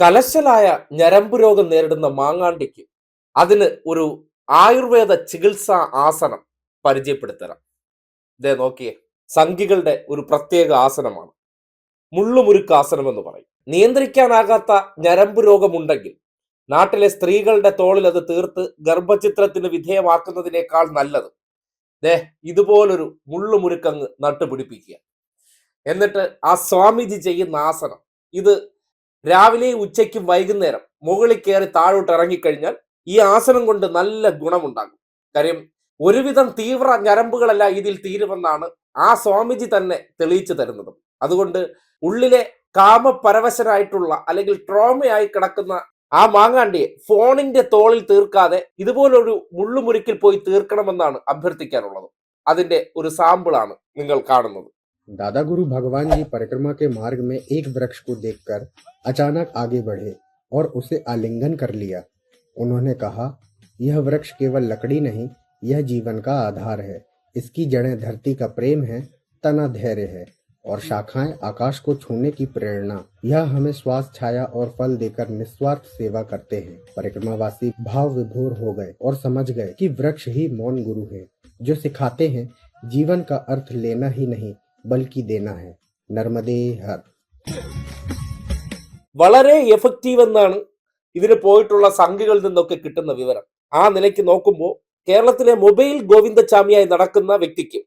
കലശലായ ഞരമ്പ് രോഗം നേരിടുന്ന മാങ്ങാണ്ടിക്ക് അതിന് ഒരു ആയുർവേദ ചികിത്സാ ആസനം പരിചയപ്പെടുത്തരാം ഇതേ നോക്കിയേ സംഖികളുടെ ഒരു പ്രത്യേക ആസനമാണ്. മുള്ളുമുരുക്ക് ആസനം എന്ന് പറയും. നിയന്ത്രിക്കാനാകാത്ത ഞരമ്പ് രോഗമുണ്ടെങ്കിൽ നാട്ടിലെ സ്ത്രീകളുടെ തോളിൽ അത് തീർത്ത് ഗർഭചിത്രത്തിന് വിധേയമാക്കുന്നതിനേക്കാൾ നല്ലത്. ദേ ഇതുപോലൊരു മുള്ളുമുരുക്കങ്ങ് നട്ടുപിടിപ്പിക്കുക. എന്നിട്ട് ആ സ്വാമിജി ചെയ്യുന്ന ആസനം. ഇത് രാവിലെയും ഉച്ചയ്ക്കും വൈകുന്നേരം മുകളിൽ കയറി താഴോട്ട് ഇറങ്ങിക്കഴിഞ്ഞാൽ ഈ ആസനം കൊണ്ട് നല്ല ഗുണമുണ്ടാകും. കാര്യം ഒരുവിധം തീവ്ര ഞരമ്പുകളല്ല ഇതിൽ തീരുമെന്നാണ് ആ സ്വാമിജി തന്നെ തെളിയിച്ചു തരുന്നത്. അതുകൊണ്ട് ഉള്ളിലെ കാമപരവശനായിട്ടുള്ള അല്ലെങ്കിൽ ട്രോമയായി കിടക്കുന്ന ആ മാങ്ങാണ്ടിയെ ഫോണിന്റെ തോളിൽ തീർക്കാതെ ഇതുപോലൊരു മുള്ളുമുരുക്കിൽ പോയി തീർക്കണമെന്നാണ് അഭ്യർത്ഥിക്കാനുള്ളത്. അതിന്റെ ഒരു സാമ്പിളാണ് നിങ്ങൾ കാണുന്നത്. दादा गुरु भगवान जी परिक्रमा के मार्ग में एक वृक्ष को देखकर अचानक आगे बढ़े और उसे आलिंगन कर लिया। उन्होंने कहा, यह वृक्ष केवल लकड़ी नहीं, यह जीवन का आधार है। इसकी जड़ें धरती का प्रेम है, तना धैर्य है और शाखाएँ आकाश को छूने की प्रेरणा। यह हमें श्वास, छाया और फल देकर निस्वार्थ सेवा करते हैं। परिक्रमावासी भाव विभोर हो गए और समझ गए कि वृक्ष ही मौन गुरु है, जो सिखाते हैं, जीवन का अर्थ लेना ही नहीं ബൽക്കി ദേന ഹെ നർമ്മദേ ഹർ വളരെ എഫക്റ്റീവ് എന്നാണ് ഇതിന് പോയിട്ടുള്ള സംഖ്യകളിൽ നിന്നൊക്കെ കിട്ടുന്ന വിവരം. ആ നിലയ്ക്ക് നോക്കുമ്പോൾ കേരളത്തിലെ മൊബൈൽ ഗോവിന്ദചാമിയായി നടക്കുന്ന വ്യക്തിക്ക്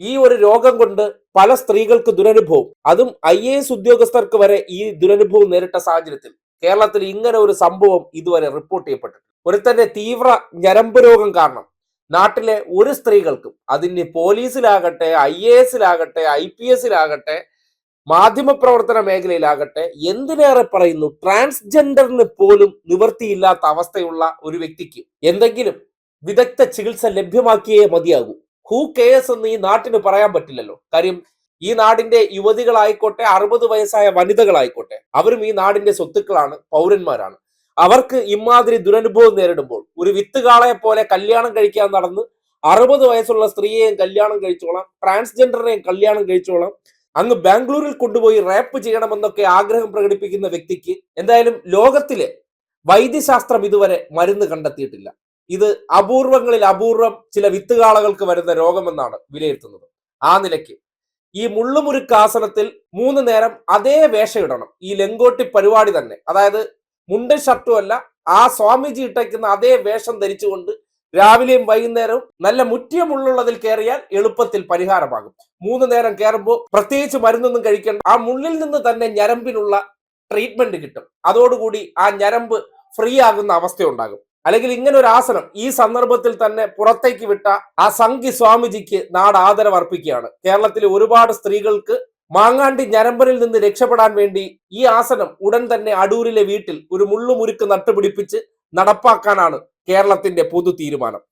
ഈ ഒരു രോഗം കൊണ്ട് പല സ്ത്രീകൾക്ക് ദുരനുഭവം. അതും ഐ എ എസ് ഉദ്യോഗസ്ഥർക്ക് വരെ ഈ ദുരനുഭവം നേരിട്ട സാഹചര്യത്തിൽ കേരളത്തിൽ ഇങ്ങനെ ഒരു സംഭവം ഇതുവരെ റിപ്പോർട്ട് ചെയ്യപ്പെട്ടിട്ടുണ്ട് തന്നെ തീവ്ര ഞരമ്പ് രോഗം കാരണം നാട്ടിലെ ഒരു സ്ത്രീകൾക്കും അതിന് പോലീസിലാകട്ടെ ഐ എ എസിലാകട്ടെ ഐ പി എസിലാകട്ടെ മാധ്യമപ്രവർത്തന മേഖലയിലാകട്ടെ എന്തിനേറെ പറയുന്നു? ട്രാൻസ്ജെൻഡറിന് പോലും നിവൃത്തിയില്ലാത്ത അവസ്ഥയുള്ള ഒരു വ്യക്തിക്ക് എന്തെങ്കിലും വിദഗ്ധ ചികിത്സ ലഭ്യമാക്കിയേ മതിയാകൂ. ഹൂ കെയർസ് എന്ന് ഈ നാട്ടിന് പറയാൻ പറ്റില്ലല്ലോ. കാര്യം ഈ നാടിന്റെ യുവതികളായിക്കോട്ടെ അറുപത് വയസ്സായ വനിതകളായിക്കോട്ടെ അവരും ഈ നാടിന്റെ സ്വത്തുക്കളാണ് പൗരന്മാരാണ്. അവർക്ക് ഇമാതിരി ദുരനുഭവം നേരിടുമ്പോൾ ഒരു വിത്തുകാളയെ പോലെ കല്യാണം കഴിക്കാൻ നടന്ന് അറുപത് വയസ്സുള്ള സ്ത്രീയെയും കല്യാണം കഴിച്ചോളാം ട്രാൻസ്ജെൻഡറിനെയും കല്യാണം കഴിച്ചോളാം അങ്ങ് ബാംഗ്ലൂരിൽ കൊണ്ടുപോയി റാപ്പ് ചെയ്യണമെന്നൊക്കെ ആഗ്രഹം പ്രകടിപ്പിക്കുന്ന വ്യക്തിക്ക് എന്തായാലും ലോകത്തിലെ വൈദ്യശാസ്ത്രം ഇതുവരെ മരുന്ന് കണ്ടെത്തിയിട്ടില്ല. ഇത് അപൂർവങ്ങളിൽ അപൂർവം ചില വിത്തുകാളകൾക്ക് വരുന്ന രോഗമെന്നാണ് വിലയിരുത്തുന്നത്. ആ നിലയ്ക്ക് ഈ മുള്ളുമുരുക്കാസനത്തിൽ മൂന്ന് നേരം അതേ വേഷയിടണം ഈ ലെങ്കോട്ടി പരിപാടി തന്നെ അതായത് മുണ്ടും ഷർട്ടും അല്ല ആ സ്വാമിജി ഇട്ടയ്ക്കുന്ന അതേ വേഷം ധരിച്ചുകൊണ്ട് രാവിലെയും വൈകുന്നേരവും നല്ല മുറ്റിയമുള്ളുള്ളതിൽ കയറിയാൽ എളുപ്പത്തിൽ പരിഹാരമാകും. മൂന്ന് നേരം കയറുമ്പോൾ പ്രത്യേകിച്ച് മരുന്നൊന്നും കഴിക്കേണ്ട ആ മുള്ളിൽ നിന്ന് തന്നെ ഞരമ്പിനുള്ള ട്രീറ്റ്മെന്റ് കിട്ടും. അതോടുകൂടി ആ ഞരമ്പ് ഫ്രീ ആകുന്ന അവസ്ഥ ഉണ്ടാകും അല്ലെങ്കിൽ ഇങ്ങനെ ഒരു ആസനം ഈ സന്ദർഭത്തിൽ തന്നെ പുറത്തേക്ക് വിട്ട ആ സംഘി സ്വാമിജിക്ക് നാട് ആദരവ് അർപ്പിക്കുകയാണ് കേരളത്തിലെ ഒരുപാട് സ്ത്രീകൾക്ക് മാങ്ങാണ്ടി ഞരമ്പനിൽ നിന്ന് രക്ഷപ്പെടാൻ വേണ്ടി ഈ ആസനം ഉടൻ തന്നെ അടൂരിലെ വീട്ടിൽ ഒരു മുള്ളുമുരുക്ക് നട്ടുപിടിപ്പിച്ച് നടപ്പാക്കാനാണ് കേരളത്തിന്റെ പൊതു തീരുമാനം